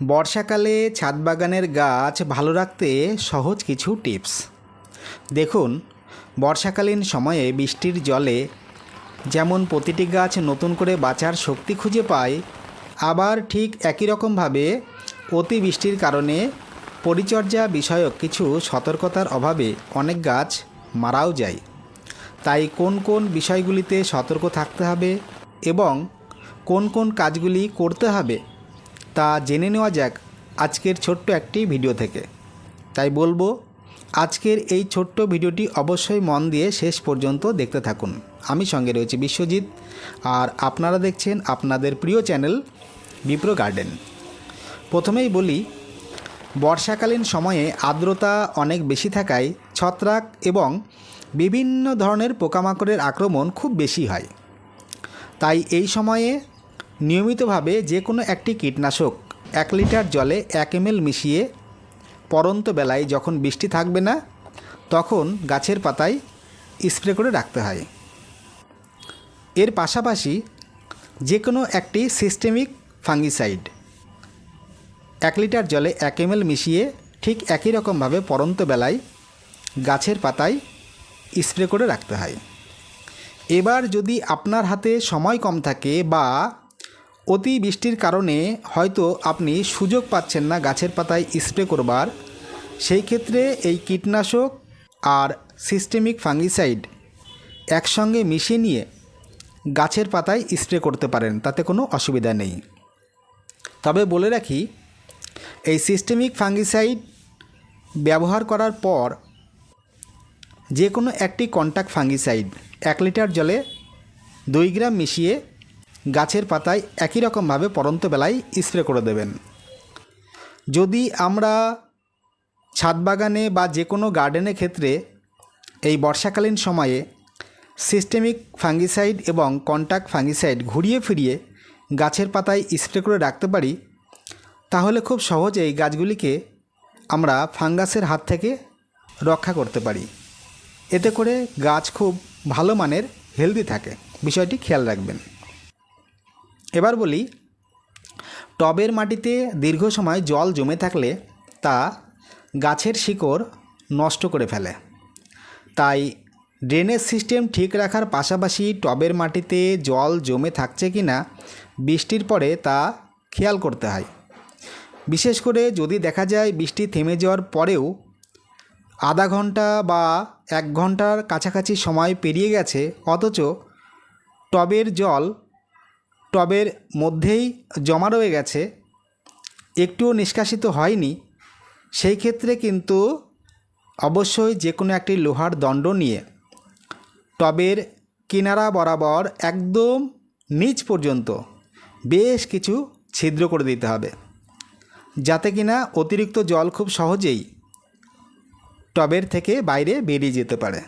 বর্ষাকালে ছাদ বাগানের গাছ ভালো রাখতে সহজ কিছু টিপস। দেখুন, বর্ষাকালীন সময়ে বৃষ্টির জলে যেমন প্রতিটি গাছ নতুন করে বাঁচার শক্তি খুঁজে পায়, আবার ঠিক একই রকমভাবে অতি বৃষ্টির কারণে পরিচর্যা বিষয়ক কিছু সতর্কতার অভাবে অনেক গাছ মারাও যায়। তাই কোন কোন বিষয়গুলিতে সতর্ক থাকতে হবে এবং কোন কোন কাজগুলি করতে হবে তা জেনে নেওয়া যাক আজকের ছোট্ট একটি ভিডিও থেকে। তাই বলব, আজকের এই ছোট্ট ভিডিওটি অবশ্যই মন দিয়ে শেষ পর্যন্ত দেখতে থাকুন। আমি সঙ্গে রয়েছি বিশ্বজিৎ, আর আপনারা দেখছেন আপনাদের প্রিয় চ্যানেল বিপ্রো গার্ডেন। প্রথমেই বলি, বর্ষাকালীন সময়ে আর্দ্রতা অনেক বেশি থাকায় ছত্রাক এবং বিভিন্ন ধরনের পোকামাকড়ের আক্রমণ খুব বেশি হয়। তাই এই সময়ে নিয়মিতভাবে যে কোনো একটি কীটনাশক এক লিটার জলে এক এমএল মিশিয়ে পরন্ত বেলায় যখন বৃষ্টি থাকবে না, তখন গাছের পাতায় স্প্রে করে রাখতে হয়। এর পাশাপাশি যে কোনো একটি সিস্টেমিক ফাঙ্গিসাইড এক লিটার জলে এক এমএল মিশিয়ে ঠিক একই রকমভাবে পরন্ত বেলায় গাছের পাতায় স্প্রে করে রাখতে হয়। এবার যদি আপনার হাতে সময় কম থাকে বা অতি বৃষ্টির কারণে হয়তো আপনি সুযোগ পাচ্ছেন না গাছের পাতায় স্প্রে করবার। সেই ক্ষেত্রে এই কীটনাশক আর সিস্টেমিক ফাঙ্গিসাইড একসঙ্গে মিশিয়ে নিয়ে গাছের পাতায় স্প্রে করতে পারেন, তাতে কোনো অসুবিধা নেই। তবে বলে রাখি, এই সিস্টেমিক ফাঙ্গিসাইড ব্যবহার করার পর যে কোনো একটি কন্ট্যাক্ট ফাঙ্গিসাইড এক লিটার জলে দুই গ্রাম মিশিয়ে গাছের পাতায় একই রকমভাবে পরন্ত বেলায় স্প্রে করে দেবেন। যদি আমরা ছাদ বাগানে বা যে কোনো গার্ডেনের ক্ষেত্রে এই বর্ষাকালীন সময়ে সিস্টেমিক ফাঙ্গিসাইড এবং কন্ট্যাক্ট ফাঙ্গিসাইড ঘুরিয়ে ফিরিয়ে গাছের পাতায় স্প্রে করে রাখতে পারি, তাহলে খুব সহজেই গাছগুলিকে আমরা ফাঙ্গাসের হাত থেকে রক্ষা করতে পারি। এতে করে গাছ খুব ভালো মানের, হেলদি থাকে। বিষয়টি খেয়াল রাখবেন। এবার বলি, টবের মাটিতে দীর্ঘ সময় জল জমে থাকলে তা গাছের শিকড় নষ্ট করে ফেলে। তাই ড্রেনেজ সিস্টেম ঠিক রাখার পাশাপাশি টবের মাটিতে জল জমে থাকছে কি না বৃষ্টির পরে তা খেয়াল করতে হয়। বিশেষ করে যদি দেখা যায় বৃষ্টি থেমে যাওয়ার পরেও আধা ঘণ্টা বা এক ঘণ্টার কাছাকাছি সময় পেরিয়ে গেছে, অথচ টবের জল টবের মধ্যেই জমা রয়ে গেছে, একটুও নিষ্কাশিত হয়নি। সেই ক্ষেত্রে কিন্তু অবশ্যই যে কোনো একটি লোহার দণ্ড নিয়ে টবের কিনারা বরাবর একদম নিচ পর্যন্ত বেশ কিছু ছিদ্র করে দিতে হবে, যাতে কিনা অতিরিক্ত জল খুব সহজেই টবের থেকে বাইরে বেরিয়ে যেতে পারে।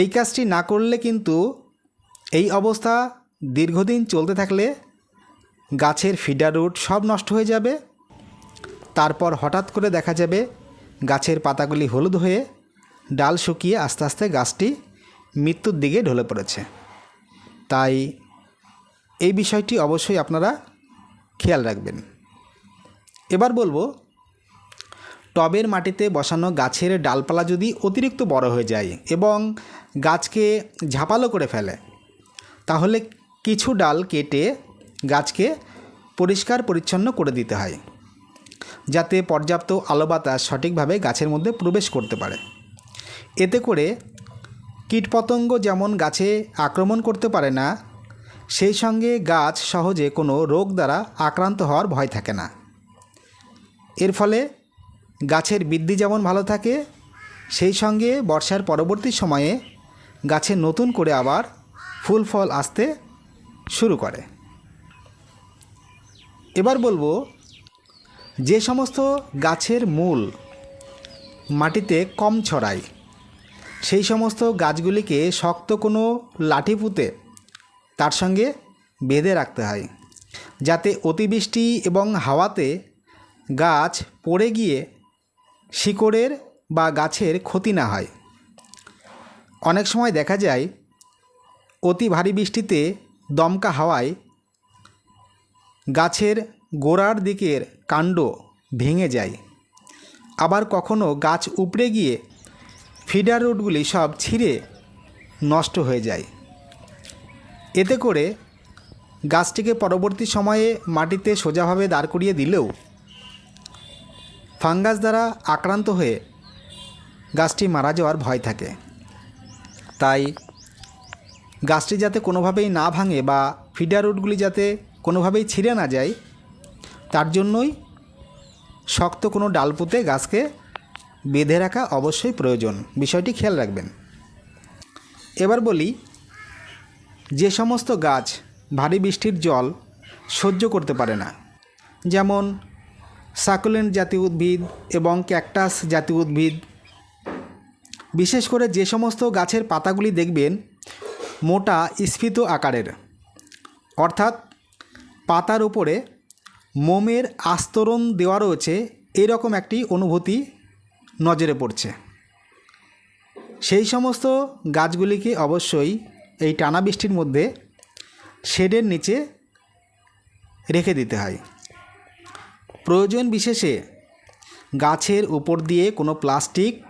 এই কাজটি না করলে কিন্তু এই অবস্থা দীর্ঘদিন চলতে থাকলে গাছের ফিডার রুট সব নষ্ট হয়ে যাবে। তারপর হঠাৎ করে দেখা যাবে গাছের পাতাগুলি হলুদ হয়ে ডাল শুকিয়ে আস্তে আস্তে গাছটি মৃত্যুর দিকে ঢলে পড়েছে। তাই এই বিষয়টি অবশ্যই আপনারা খেয়াল রাখবেন। এবার বলব, টবের মাটিতে বসানো গাছের ডালপালা যদি অতিরিক্ত বড় হয়ে যায় এবং গাছকে ঝাপালো করে ফেলে, তাহলে কিছু ডাল কেটে গাছকে পরিষ্কার পরিচ্ছন্ন করে দিতে হয়, যাতে পর্যাপ্ত আলো বাতাস সঠিকভাবে গাছের মধ্যে প্রবেশ করতে পারে। এতে করে কীটপতঙ্গ যেমন গাছে আক্রমণ করতে পারে না, সেই সঙ্গে গাছ সহজে কোনো রোগ দ্বারা আক্রান্ত হওয়ার ভয় থাকে না। এর ফলে গাছের বৃদ্ধি যেমন ভালো থাকে, সেই সঙ্গে বর্ষার পরবর্তী সময়ে গাছে নতুন করে আবার ফুল ফল আসতে শুরু করে। এবার বলব, যে সমস্ত গাছের মূল মাটিতে কম ছড়ায়, সেই সমস্ত গাছগুলিকে শক্ত কোনো লাঠি পুঁতে তার সঙ্গে বেঁধে রাখতে হয়, যাতে অতিবৃষ্টি এবং হাওয়াতে গাছ পড়ে গিয়ে শিকড়ের বা গাছের ক্ষতি না হয়। অনেক সময় দেখা যায়, অতি ভারী বৃষ্টিতে দমকা হাওয়ায় গাছের গোড়ার দিকের কাণ্ড ভেঙে যায়। আবার কখনো গাছ উপড়ে গিয়ে ফিডার রুটগুলি সব ছিঁড়ে নষ্ট হয়ে যায়। এতে করে গাছটিকে পরবর্তী সময়ে মাটিতে সোজাভাবে দাঁড় করিয়ে দিলেও ফাঙ্গাস দ্বারা আক্রান্ত হয়ে গাছটি মারা যাওয়ার ভয় থাকে। তাই গাছটি যাতে কোনোভাবেই না ভাঙে বা ফিডার রুটগুলি যাতে কোনোভাবেই ছিঁড়ে না যায়, তার জন্যই শক্ত কোনো ডাল পুঁতে গাছকে বেঁধে রাখা অবশ্যই প্রয়োজন। বিষয়টি খেয়াল রাখবেন। এবার বলি, যে সমস্ত গাছ ভারী বৃষ্টির জল সহ্য করতে পারে না, যেমন সাকুলেন্ট জাতীয় উদ্ভিদ এবং ক্যাকটাস জাতীয় উদ্ভিদ। বিশেষ করে যে সমস্ত গাছের পাতাগুলি দেখবেন মোটা স্ফীত আকারের। অর্থাৎ পাতার উপরে মোমের আস্তরণ দেওয়া রয়েছে, এরকম একটি অনুভূতি নজরে পড়ছে। সেই সমস্ত গাছগুলিকে অবশ্যই এই টানা বৃষ্টির মধ্যে শেডের নিচে রেখে দিতে হয়। প্রয়োজন বিশেষে গাছের উপর দিয়ে কোনো প্লাস্টিক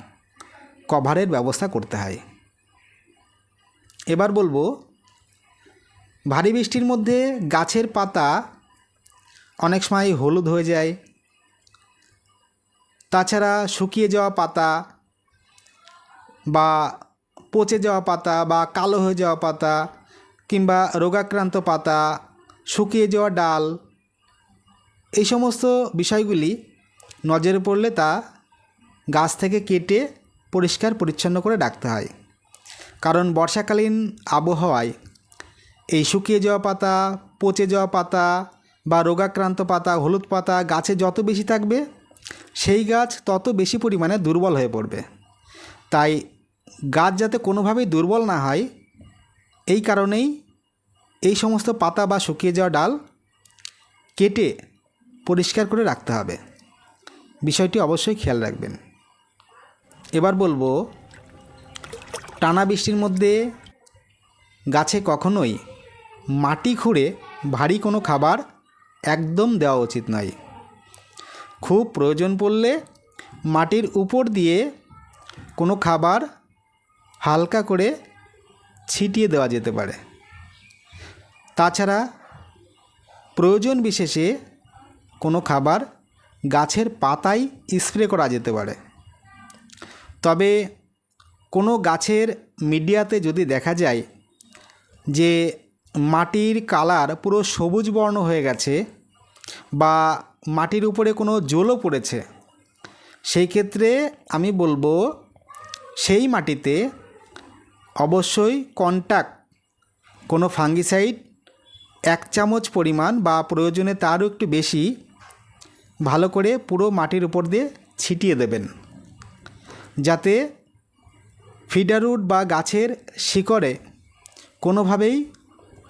কভারের ব্যবস্থা করতে হয়। এবার বলব, ভারী বৃষ্টির মধ্যে গাছের পাতা অনেক সময় হলুদ হয়ে যায়। তাছাড়া শুকিয়ে যাওয়া পাতা বা পচে যাওয়া পাতা বা কালো হয়ে যাওয়া পাতা কিংবা রোগাক্রান্ত পাতা, শুকিয়ে যাওয়া ডাল, এই সমস্ত বিষয়গুলি নজরে পড়লে তা গাছ থেকে কেটে পরিষ্কার পরিচ্ছন্ন করে রাখতে হয়। কারণ বর্ষাকালীন আবহাওয়ায় এই শুকিয়ে যাওয়া পাতা, পচে যাওয়া পাতা বা রোগাক্রান্ত পাতা, হলুদ পাতা গাছে যত বেশি থাকবে, সেই গাছ তত বেশি পরিমাণে দুর্বল হয়ে পড়বে। তাই গাছ যাতে কোনোভাবেই দুর্বল না হয়, এই কারণেই এই সমস্ত পাতা বা শুকিয়ে যাওয়া ডাল কেটে পরিষ্কার করে রাখতে হবে। বিষয়টি অবশ্যই খেয়াল রাখবেন। এবার বলব টানা বৃষ্টির মধ্যে গাছে কখনোই মাটি খুঁড়ে ভারী কোনো খাবার একদম দেওয়া উচিত নয় খুব প্রয়োজন পড়লে মাটির উপর দিয়ে কোনো খাবার হালকা করে ছিটিয়ে দেওয়া যেতে পারে। তাছাড়া প্রয়োজন বিশেষে কোনো খাবার গাছের পাতায় স্প্রে করা যেতে পারে। তবে কোনো গাছের মিডিয়াতে যদি দেখা যায় যে মাটির কালার পুরো সবুজ বর্ণ হয়ে গেছে বা মাটির উপরে কোনো জলও পড়েছে, সেই ক্ষেত্রে আমি বলব সেই মাটিতে অবশ্যই কন্টাক্ট কোনো ফাঙ্গিসাইড এক চামচ পরিমাণ বা প্রয়োজনে তারও একটু বেশি ভালো করে পুরো মাটির উপর দিয়ে ছিটিয়ে দেবেন। যাতে ফিডারুট বা গাছের শিকড়ে কোনোভাবেই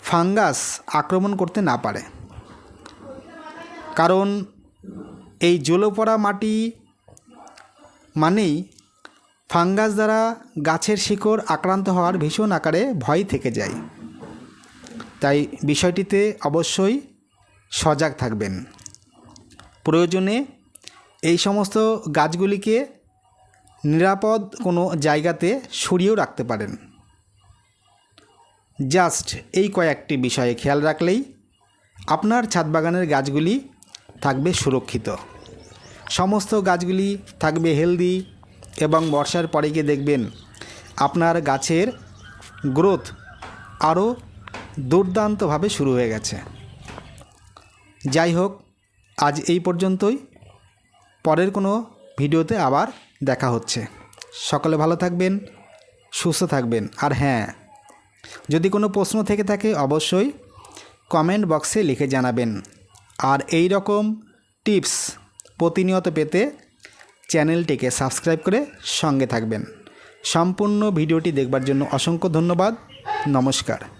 ফাঙ্গাস আক্রমণ করতে না পারে। কারণ এই জলো পড়া মাটি মানেই ফাঙ্গাস দ্বারা গাছের শিকড় আক্রান্ত হওয়ার ভীষণ আকারে ভয় থেকে যায়। তাই বিষয়টিতে অবশ্যই সজাগ থাকবেন। প্রয়োজনে এই সমস্ত গাছগুলিকে নিরাপদ কোনো জায়গাতে সরিয়েও রাখতে পারেন। জাস্ট এই কয়েকটি বিষয়ে খেয়াল রাখলেই আপনার ছাদ বাগানের গাছগুলি থাকবে সুরক্ষিত। সমস্ত গাছগুলি থাকবে হেলদি এবং বর্ষার পরে গিয়ে দেখবেন আপনার গাছের গ্রোথ আরও দুর্দান্তভাবে শুরু হয়ে গেছে। যাই হোক, আজ এই পর্যন্তই। পরের কোনো ভিডিওতে আবার দেখা হচ্ছে। সকলে ভালো থাকবেন, সুস্থ থাকবেন। আর হ্যাঁ যদি কোনো প্রশ্ন থেকে থাকে অবশ্যই কমেন্ট বক্সে লিখে জানাবেন। আর এই রকম টিপস প্রতিনিয়ত পেতে চ্যানেলটিকে সাবস্ক্রাইব করে সঙ্গে থাকবেন। সম্পূর্ণ ভিডিওটি দেখবার জন্য অসংখ্য ধন্যবাদ। নমস্কার।